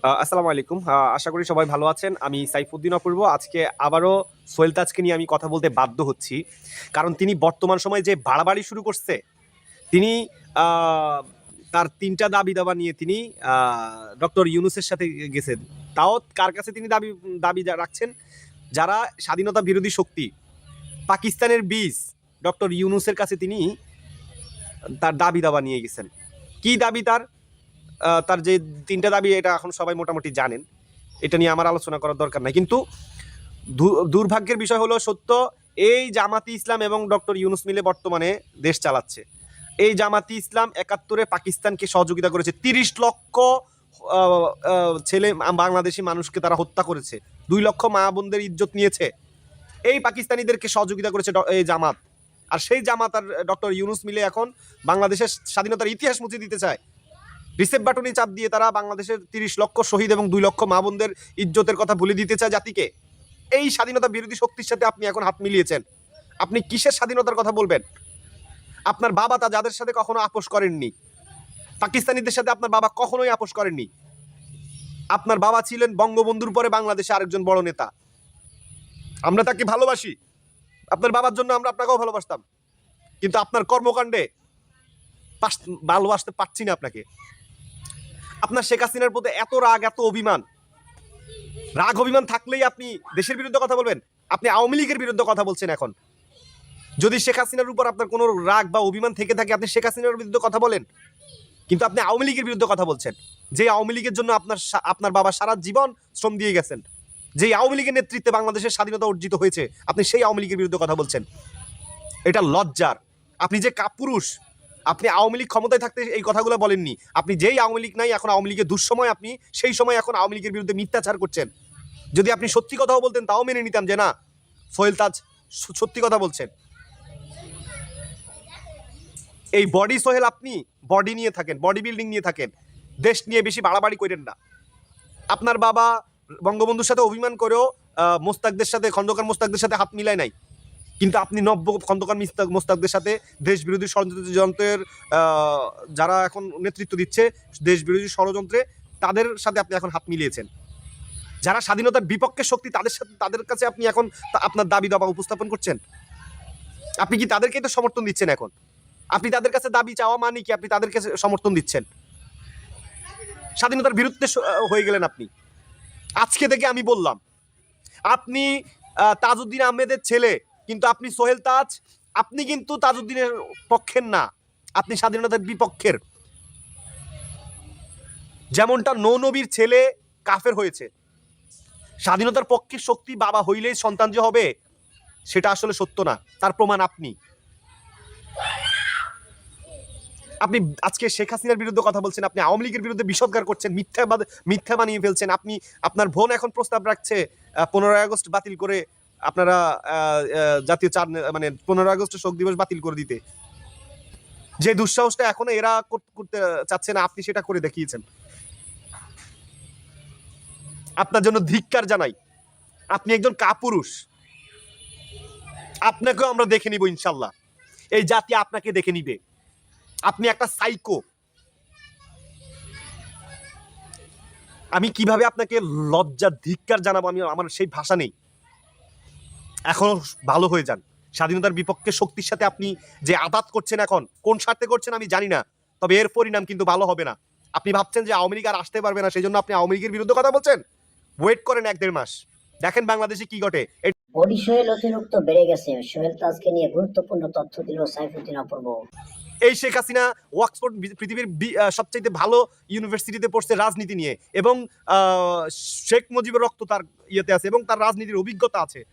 আসসালামু আলাইকুম। আশা করি সবাই ভালো আছেন। আমি সাইফুদ্দিন অপূর্ব। আজকে আবারও সোহেল তাজকে নিয়ে আমি কথা বলতে বাধ্য হচ্ছি। কারণ তিনি বর্তমান সময়ে যে বাড়াবাড়ি শুরু করছে, তিনি তার তিনটা দাবি দাবা নিয়ে তিনি ডক্টর ইউনুসের সাথে গেছেন। তাও কার কাছে তিনি দাবি দাবি রাখছেন? যারা স্বাধীনতা বিরোধী শক্তি, পাকিস্তানের বীজ, ডক্টর ইউনুসের কাছে তিনি তার দাবি দাবা নিয়ে গেছেন। কি দাবি তার? তার যে তিনটা দাবি, এটা এখন সবাই মোটামুটি জানেন। এটা নিয়ে আমার আলোচনা করার দরকার নাই। কিন্তু দুর্ভাগ্যের বিষয় হলো সত্য, এই জামাতি ইসলাম এবং ডক্টর ইউনুস মিলে বর্তমানে দেশ চালাচ্ছে। এই জামাতি ইসলাম একাত্তরে পাকিস্তানকে সহযোগিতা করেছে। তিরিশ লক্ষ ছেলে, বাংলাদেশি মানুষকে তারা হত্যা করেছে। দুই লক্ষ মা বোনদের ইজ্জত নিয়েছে। এই পাকিস্তানিদেরকে সহযোগিতা করেছে এই জামাত। আর সেই জামাত আর ডক্টর ইউনুস মিলে এখন বাংলাদেশের স্বাধীনতার ইতিহাস মুছে দিতে চায়। রিসেপ বাটনে চাপ দিয়ে তারা বাংলাদেশের তিরিশ লক্ষ শহীদ এবং দুই লক্ষ মা বোনদের ইজ্জতের কথা ভুলে দিতে চায় জাতিকে। এই স্বাধীনতা বিরোধী শক্তির সাথে আপনি এখন হাত মিলিয়েছেন। আপনি কিসের স্বাধীনতার কথা বলবেন? আপনার বাবা তা যাদের সাথে কখনো আপোষ করেননি, পাকিস্তানিদের সাথে আপনার বাবা কখনোই আপোষ করেননি। আপনার বাবা ছিলেন বঙ্গবন্ধুর পরে বাংলাদেশে আরেকজন বড় নেতা। আমরা তাকে ভালোবাসি। আপনার বাবার জন্য আমরা আপনাকেও ভালোবাসতাম। কিন্তু আপনার কর্মকাণ্ডে ভালোবাসতে পারছি না আপনাকে। আপনার শেখ হাসিনার প্রতি এত রাগ, এত অভিমান। রাগ, অভিমান থাকলেই আপনি দেশের বিরুদ্ধে কথা বলবেন। আপনি আওয়ামী লীগের বিরুদ্ধে কথা বলছেন এখন। যদি শেখ হাসিনার উপর আপনার কোনো রাগ বা অভিমান থেকে থাকে, আপনি শেখ হাসিনার বিরুদ্ধে কথা বলেন। কিন্তু আপনি আওয়ামী লীগের বিরুদ্ধে কথা বলছেন। যে আওয়ামী লীগের জন্য আপনার আপনার বাবা সারা জীবন শ্রম দিয়ে গেছেন। যে আওয়ামী লীগের নেতৃত্বে বাংলাদেশের স্বাধীনতা অর্জিত হয়েছে, আপনি সেই আওয়ামী লীগের বিরুদ্ধে কথা বলছেন। এটা লজ্জার। আপনি যে কাপুরুষ আপনি আওয়ামী লীগ ক্ষমতায় থাকতে এই কথাগুলো বলেননি। আপনি যেই আওয়ামী লীগ নাই, এখন আওয়ামী লীগের দুঃসময় আপনি, সেই সময় এখন আওয়ামী লীগের বিরুদ্ধে মিথ্যাচার করছেন। যদি আপনি সত্যি কথাও বলতেন, তাও মেনে নিতাম যে না, সোহেল তাজ সত্যি কথা বলছেন। এই বডি সোহেল আপনি, বডি নিয়ে থাকেন, বডি বিল্ডিং নিয়ে থাকেন। দেশ নিয়ে বেশি বাড়াবাড়ি করেন না। আপনার বাবা বঙ্গবন্ধুর সাথে অভিমান করেও মোস্তাকদের সাথে, খন্দকার মোস্তাকদের সাথে হাত মিলায় নাই। কিন্তু আপনি নব্য খন্দকার মিস্তাক মোস্তাকদের সাথে দেশ বিরোধী ষড়যন্ত্রের যারা এখন নেতৃত্ব দিচ্ছে দেশ বিরোধী ষড়যন্ত্রে, তাদের সাথে আপনি এখন হাত মিলিয়েছেন। যারা স্বাধীনতার বিপক্ষে শক্তি, তাদের সাথে, তাদের কাছে আপনি এখন আপনার দাবি দাবা উপস্থাপন করছেন? আপনি কি তাদেরকেই তো সমর্থন দিচ্ছেন এখন? আপনি তাদের কাছে দাবি চাওয়া মানে কি আপনি তাদের কাছে সমর্থন দিচ্ছেন? স্বাধীনতার বিরুদ্ধে হয়ে গেলেন আপনি। আজকে থেকে আমি বললাম, আপনি তাজউদ্দিন আহমেদের ছেলে কিন্তু আপনি সোহেল তাজ, আপনি কিন্তু তাজউদ্দিনের পক্ষের না, আপনি স্বাধীনতার বিপক্ষের। যেমনটা নবীর ছেলে কাফের হয়েছে। স্বাধীনতার পক্ষের শক্তি বাবা হইলেই সন্তান যে হবে, সেটা আসলে সত্য না, তার প্রমাণ আপনি। আপনি আজকে শেখ হাসিনার বিরুদ্ধে কথা বলছেন, আপনি আওয়ামী লীগের বিরুদ্ধে বিষদগার করছেন, মিথ্যা মিথ্যা বানিয়ে ফেলছেন, আপনি আপনার বোন এখন প্রস্তাব রাখছে পনেরোই আগস্ট বাতিল করে আপনারা জাতীয় চার মানে পনেরোই আগস্ট শোক দিবস বাতিল করে দিতে। যে দুঃসাহসটা এখনও এরা কর- করতে চাচ্ছে না, আপনি সেটা করে দেখিয়েছেন। আপনার জন্য ধিক্কার জানাই। আপনি একজন কাপুরুষ। আপনাকেও আমরা দেখে নিব ইনশাল্লাহ। এই জাতি আপনাকে দেখে নিবে। আপনি একটা সাইকো। আমি কীভাবে আপনাকে লজ্জা ধিক্কার জানাব, আমি, আমার সেই ভাষা নেই। এখনও ভালো হয়ে যান। স্বাধীনতার বিপক্ষে শক্তির সাথে আপনি যে আঘাত করছেন এখন কোন স্বার্থে করছেন আমি জানি না। তবে এর পরিণাম কিন্তু ভালো হবে না। আপনি ভাবছেন যে আওয়ামী লীগ আর আসতে পারবে না সেই জন্য আপনি আওয়ামী লীগের বিরুদ্ধে কথা বলছেন? ওয়েট করেন এক দেড় মাস। দেখেন বাংলাদেশে কি ঘটে। এই অতিরিক্ত বেড়ে গেছে। সোহেল তাজকে নিয়ে গুরুত্বপূর্ণ তথ্য দিল সাইফুদ্দিন অপূর্ব। এই শেখ হাসিনা ওয়াক্সফোর্ড পৃথিবীর আহ, ভালো ইউনিভার্সিটিতে পড়ছে রাজনীতি নিয়ে। এবং আহ, শেখ মুজিবের রক্ত তার ইয়েতে আছে এবং তার রাজনীতির অভিজ্ঞতা আছে।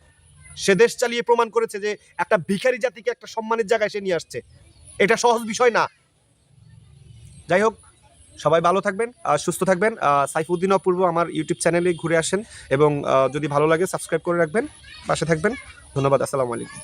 সে দেশ চালিয়ে প্রমাণ করেছে যে একটা ভিখারি জাতিকে একটা সম্মানের জায়গায় সে নিয়ে আসছে। এটা সহজ বিষয় না। যাই হোক, সবাই ভালো থাকবেন সুস্থ থাকবেন। সাইফুদ্দিন অপূর্ব আমার ইউটিউব চ্যানেলে ঘুরে আসেন এবং যদি ভালো লাগে সাবস্ক্রাইব করে রাখবেন, পাশে থাকবেন। ধন্যবাদ, আসসালামু আলাইকুম।